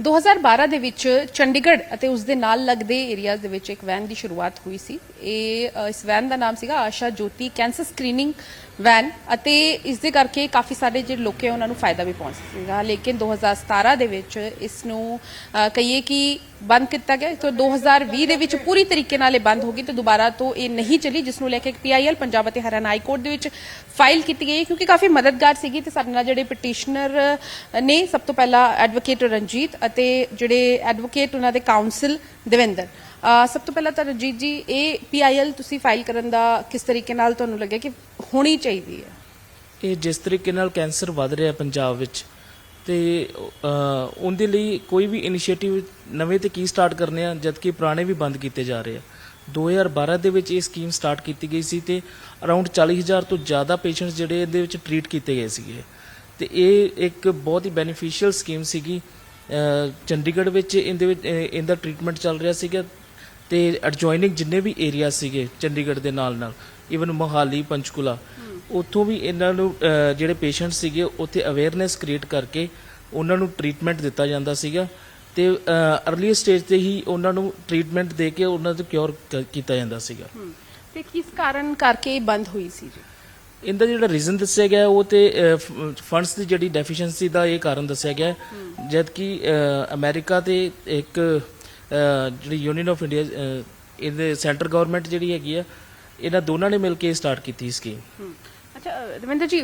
2012 ਦੇ ਵਿੱਚ ਚੰਡੀਗੜ੍ਹ ਅਤੇ ਉਸ ਦੇ ਨਾਲ ਲੱਗਦੇ ਏਰੀਆਜ਼ ਦੇ ਵਿੱਚ ਇੱਕ ਵੈਨ ਦੀ ਸ਼ੁਰੂਆਤ ਹੋਈ ਸੀ। ਇਹ ਅ, ਇਸ ਵੈਨ ਦਾ ਨਾਮ ਸੀਗਾ Asha Jyoti cancer screening van ਅਤੇ ਇਸ ਦੇ ਕਰਕੇ ਕਾਫੀ ਸਾਰੇ ਜਿਹੜੇ ਲੋਕ ਹੈ ਉਹਨਾਂ ਨੂੰ ਫਾਇਦਾ ਵੀ ਪਹੁੰਚ ਸੀਗਾ। ਲੇਕਿਨ 2017 ਦੇ ਵਿੱਚ ਇਸ ਨੂੰ ਅ, ਕਹੀਏ ਕਿ ਬੰਦ ਕੀਤਾ ਗਿਆ। ਤੋਂ 2020 ਦੇ ਵਿੱਚ ਪੂਰੀ ਤਰੀਕੇ ਨਾਲ ਇਹ ਬੰਦ ਹੋ ਗਈ ਤੇ ਦੁਬਾਰਾ ਤੋਂ ਇਹ ਨਹੀਂ ਚੱਲੀ, ਜਿਸ ਨੂੰ ਲੈ ਕੇ ਪੀਆਈਐਲ ਪੰਜਾਬ ਅਤੇ ਹਰਿਆਣਾ ਹਾਈ ਕੋਰਟ ਦੇ ਵਿੱਚ ਫਾਈਲ ਕੀਤੀ ਗਈ ਕਿਉਂਕਿ ਕਾਫੀ ਮਦਦਗਾਰ ਸੀਗੀ ਤੇ ਸਾਡੇ ਨਾਲ ਜਿਹੜੇ ਪਟੀਸ਼ਨਰ ਨੇ ਸਭ ਤੋਂ ਪਹਿਲਾਂ ਐਡਵੋਕੇਟ ਰਣਜੀਤ ਅਤੇ ਜਿਹੜੇ ਐਡਵੋਕੇਟ ਉਹਨਾਂ ਦੇ ਕਾਉਂਸਲ ਦੇਵਿੰਦਰ। ਸਭ ਤੋਂ ਪਹਿਲਾਂ ਤਾਂ ਰਣਜੀਤ ਜੀ, ਇਹ ਪੀਆਈਐਲ ਤੁਸੀਂ ਫਾਈਲ ਕਰਨ ਦਾ ਕਿਸ ਤਰੀਕੇ ਨਾਲ ਤੁਹਾਨੂੰ ਲੱਗਿਆ ਕਿ ਹੋਣੀ ਚਾਹੀਦੀ ਹੈ? ਇਹ ਜਿਸ ਤਰੀਕੇ ਨਾਲ ਕੈਂਸਰ ਵੱਧ ਰਿਹਾ ਪੰਜਾਬ ਵਿੱਚ ਤੇ ਉਹਦੇ ਲਈ ਕੋਈ ਵੀ ਇਨੀਸ਼ੀਏਟਿਵ ਨਵੇਂ ਤੇ ਕੀ ਸਟਾਰਟ ਕਰਨੇ ਆ, ਜਦਕਿ ਪੁਰਾਣੇ ਵੀ ਬੰਦ ਕੀਤੇ ਜਾ ਰਹੇ ਆ। 2012 ਦੇ ਵਿੱਚ ਇਹ ਸਕੀਮ ਸਟਾਰਟ ਕੀਤੀ ਗਈ ਸੀ ਤੇ ਅਰਾਊਂਡ 40000 ਤੋਂ ਜ਼ਿਆਦਾ ਪੇਸ਼ੈਂਟਸ ਜਿਹੜੇ ਇਹਦੇ ਵਿੱਚ ਟ੍ਰੀਟ ਕੀਤੇ ਗਏ ਸੀਗੇ। ਤੇ ਇਹ ਇੱਕ ਬਹੁਤ ਹੀ ਬੈਨੀਫੀਸ਼ੀਅਲ ਸਕੀਮ ਸੀਗੀ। ਚੰਡੀਗੜ੍ਹ ਵਿੱਚ ਇਹਦੇ ਵਿੱਚ ਇਹਦਾ ਟ੍ਰੀਟਮੈਂਟ ਚੱਲ ਰਿਹਾ ਸੀਗਾ ਤੇ ਐਡਜੋਇਨਿੰਗ ਜਿੰਨੇ ਵੀ ਏਰੀਆ ਸੀਗੇ ਚੰਡੀਗੜ੍ਹ ਦੇ ਨਾਲ ਨਾਲ ਈਵਨ ਮੋਹਾਲੀ, ਪੰਚਕੂਲਾ ਉੱਥੋਂ ਵੀ ਇਹਨਾਂ ਨੂੰ ਜਿਹੜੇ ਪੇਸ਼ੈਂਟ ਸੀਗੇ ਉੱਥੇ ਅਵੇਅਰਨੈਸ ਕ੍ਰੀਏਟ ਕਰਕੇ ਉਹਨਾਂ ਨੂੰ ਟ੍ਰੀਟਮੈਂਟ ਦਿੱਤਾ ਜਾਂਦਾ ਸੀਗਾ ਤੇ ਅਰਲੀ ਸਟੇਜ ਤੇ ਹੀ ਉਹਨਾਂ ਨੂੰ ਟ੍ਰੀਟਮੈਂਟ ਦੇ ਕੇ ਉਹਨਾਂ ਨੂੰ ਕਿਉਰ ਕੀਤਾ ਜਾਂਦਾ ਸੀਗਾ। ਤੇ ਕਿਸ ਕਾਰਨ ਕਰਕੇ ਇਹ ਬੰਦ ਹੋਈ ਸੀ ਜੀ? ਇਹਦਾ ਜਿਹੜਾ ਰੀਜ਼ਨ ਦੱਸਿਆ ਗਿਆ ਉਹ ਤੇ ਫੰਡਸ ਦੀ ਜਿਹੜੀ ਡੈਫੀਸ਼ੀਐਂਸੀ ਦਾ ਇਹ ਕਾਰਨ ਦੱਸਿਆ ਗਿਆ। ਜਦ ਕਿ ਅਮਰੀਕਾ ਤੇ ਇੱਕ ਜਿਹੜੀ ਯੂਨੀਅਨ ਆਫ ਇੰਡੀਆ ਇਹਦੇ ਸੈਂਟਰ ਗਵਰਨਮੈਂਟ ਜਿਹੜੀ ਹੈਗੀ ਆ ਇਹਨਾਂ ਦੋਨਾਂ ਨੇ ਮਿਲ ਕੇ ਸਟਾਰਟ ਕੀਤੀ ਸਕੀਮ ਹਮ, ਅੱਛਾ ਰਵਿੰਦਰ ਜੀ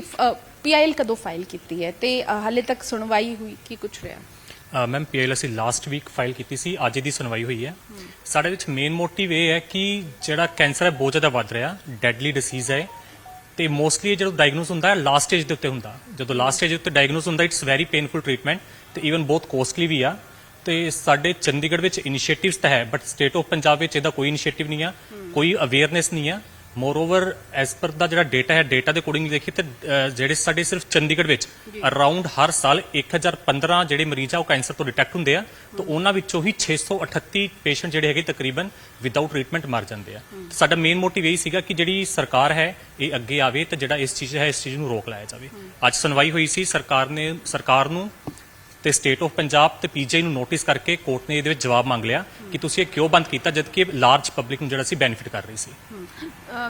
ਪੀਆਈਐਲ ਕਦੋਂ ਫਾਈਲ ਕੀਤੀ ਹੈ? ਤੇ ਹਾਲੇ ਤੱਕ ਸੁਣਵਾਈ ਹੋਈ ਕੀ ਕੁਝ ਰਿਹਾ? ਮੈਮ ਪੀਐਲ ਅਸੀਂ ਲਾਸਟ ਵੀਕ ਫਾਈਲ ਕੀਤੀ ਸੀ ਅੱਜ ਦੀ ਸੁਣਵਾਈ ਹੋਈ ਹੈ। ਸਾਡੇ ਵਿੱਚ ਮੇਨ ਮੋਟਿਵ ਇਹ ਹੈ ਕਿ ਜਿਹੜਾ ਕੈਂਸਰ ਹੈ ਬਹੁਤ ਜ਼ਿਆਦਾ ਵੱਧ ਰਿਹਾ ਡੈਡਲੀ ਡਿਸੀਜ਼ ਹੈ। ਤੇ ਮੋਸਟਲੀ ਜਦੋਂ ਡਾਇਗਨੋਸ ਹੁੰਦਾ ਹੈ ਲਾਸਟ ਸਟੇਜ ਦੇ ਉੱਤੇ ਹੁੰਦਾ। ਜਦੋਂ ਲਾਸਟ ਸਟੇਜ ਉੱਤੇ ਡਾਇਗਨੋਸ ਹੁੰਦਾ ਇਟਸ ਵੈਰੀ ਪੇਨਫੁਲ ਟ੍ਰੀਟਮੈਂਟ ਤੇ ਈਵਨ ਬਹੁਤ ਕੋਸਟਲੀ ਵੀ ਆ। ਤੇ ਸਾਡੇ ਚੰਡੀਗੜ੍ਹ ਵਿੱਚ ਇਨੀਸ਼ੀਏਟਿਵਸ ਤਾਂ ਹੈ ਬਟ ਸਟੇਟ ਆਫ ਪੰਜਾਬ ਵਿੱਚ ਇਹਦਾ ਕੋਈ ਇਨੀਸ਼ੀਏਟਿਵ ਨਹੀਂ ਆ ਕੋਈ ਅਵੇਅਰਨੈਸ ਨਹੀਂ ਆ। ਮੋਰਓਵਰ ਐਸ ਪਰ ਦਾ ਜਿਹੜਾ ਡਾਟਾ ਹੈ ਡਾਟਾ ਦੇ ਅਕੋਰਡਿੰਗ ਦੇਖੀਏ ਤੇ ਜਿਹੜੇ ਸਾਡੇ ਸਿਰਫ ਚੰਡੀਗੜ੍ਹ ਵਿੱਚ ਅਰਾਊਂਡ ਹਰ ਸਾਲ 1015 ਜਿਹੜੇ ਮਰੀਜ਼ ਆ ਉਹ ਕੈਂਸਰ ਤੋਂ ਡਿਟੈਕਟ ਹੁੰਦੇ ਆ ਤਾਂ ਉਹਨਾਂ ਵਿੱਚੋਂ ਹੀ 638 ਪੇਸ਼ੈਂਟ ਜਿਹੜੇ ਹੈਗੇ ਤਕਰੀਬਨ ਵਿਦਆਊਟ ਟ੍ਰੀਟਮੈਂਟ ਮਰ ਜਾਂਦੇ ਆ। ਤੇ ਸਾਡਾ ਮੇਨ ਮੋਟਿਵ ਇਹ ਸੀਗਾ ਕਿ ਜਿਹੜੀ ਸਰਕਾਰ ਹੈ ਇਹ ਅੱਗੇ ਆਵੇ ਤੇ ਜਿਹੜਾ ਇਸ ਚੀਜ਼ ਹੈ ਇਸ ਚੀਜ਼ ਨੂੰ ਰੋਕ ਲਾਇਆ ਜਾਵੇ। ਅੱਜ ਸੁਣਵਾਈ ਹੋਈ ਸੀ ਸਰਕਾਰ ਨੇ ਸਰਕਾਰ ਨੂੰ ਤੇ ਸਟੇਟ ਆਫ ਪੰਜਾਬ ਤੇ ਪੀਜੀਆਈ ਨੂੰ ਨੋਟਿਸ ਕਰਕੇ ਕੋਰਟ ਨੇ ਇਹਦੇ ਵਿੱਚ ਜਵਾਬ ਮੰਗ ਲਿਆ ਕਿ ਤੁਸੀਂ ਇਹ ਕਿਉਂ ਬੰਦ ਕੀਤਾ ਜਦਕਿ ਇਹ ਲਾਰਜ ਪਬਲਿਕ ਨੂੰ ਜਿਹੜਾ ਸੀ ਬੈਨੀਫਿਟ ਕਰ ਰਹੀ ਸੀ।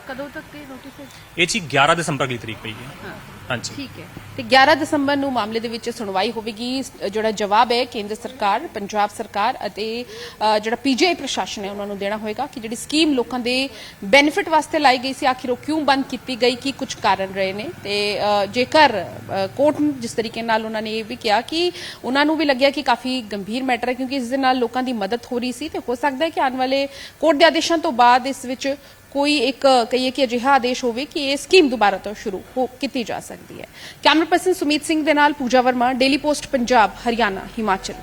ਕਦੋਂ ਤੱਕ ਇਹ ਨੋਟਿਸ ਇਹ ਜੀ 11 ਦਸੰਬਰ ਅਗਲੀ ਤਰੀਕ ਪਈ ਹੈ। ਹਾਂਜੀ। ਠੀਕ ਹੈ। ਤੇ 11 ਦਸੰਬਰ ਨੂੰ ਮਾਮਲੇ ਦੇ ਵਿੱਚ ਸੁਣਵਾਈ ਹੋਵੇਗੀ। ਅ, ਜਿਹੜਾ ਜਵਾਬ ਹੈ ਕੇਂਦਰ ਸਰਕਾਰ ਪੰਜਾਬ ਸਰਕਾਰ ਅਤੇ ਅ, ਜਿਹੜਾ ਪੀਜੀਆਈ ਪ੍ਰਸ਼ਾਸਨ ਹੈ ਉਹਨਾਂ ਨੂੰ ਦੇਣਾ ਹੋਏਗਾ ਕਿ ਜਿਹੜੀ ਸਕੀਮ ਲੋਕਾਂ ਦੇ ਬੈਨੀਫਿਟ ਵਾਸਤੇ ਲਾਈ ਗਈ ਸੀ ਆਖਿਰ ਉਹ ਕਿਉਂ ਬੰਦ ਕੀਤੀ ਗਈ ਕੀ ਕੁਝ ਕਾਰਨ ਰਹੇ ਨੇ? ਤੇ ਅ, ਜੇਕਰ ਕੋਰਟ ਜਿਸ ਤਰੀਕੇ ਨਾਲ ਉਹਨਾਂ ਨੇ ਇਹ ਵੀ ਕਿਹਾ ਕਿ ਉਹਨਾਂ ਨੂੰ ਵੀ ਲੱਗਿਆ ਕਿ ਕਾਫੀ ਗੰਭੀਰ ਮੈਟਰ ਹੈ ਕਿਉਂਕਿ ਇਸ ਦੇ ਨਾਲ ਲੋਕਾਂ ਦੀ ਮਦਦ ਹੋ ਰਹੀ ਸੀ ਤੇ ਹੋ ਸਕਦਾ ਹੈ ਕਿ ਆਉਣ ਵਾਲੇ ਕੋਰਟ ਦੇ ਆਦੇਸ਼ਾਂ ਤੋਂ ਬਾਅਦ ਇਸ ਵਿੱਚ ਕੋਈ ਇੱਕ ਕਹੀਏ ਕਿ ਅਜਿਹਾ ਆਦੇਸ਼ ਹੋਵੇ ਕਿ ਇਹ ਸਕੀਮ ਦੁਬਾਰਾ ਤੋਂ ਸ਼ੁਰੂ ਹੋ ਕੀਤੀ ਜਾ ਸਕਦੀ ਹੈ। ਕੈਮਰਾ ਪਰਸਨ ਸੁਮੀਤ ਸਿੰਘ ਦੇ ਨਾਲ ਪੂਜਾ ਵਰਮਾ ਡੇਲੀ ਪੋਸਟ ਪੰਜਾਬ, ਹਰਿਆਣਾ, ਹਿਮਾਚਲ।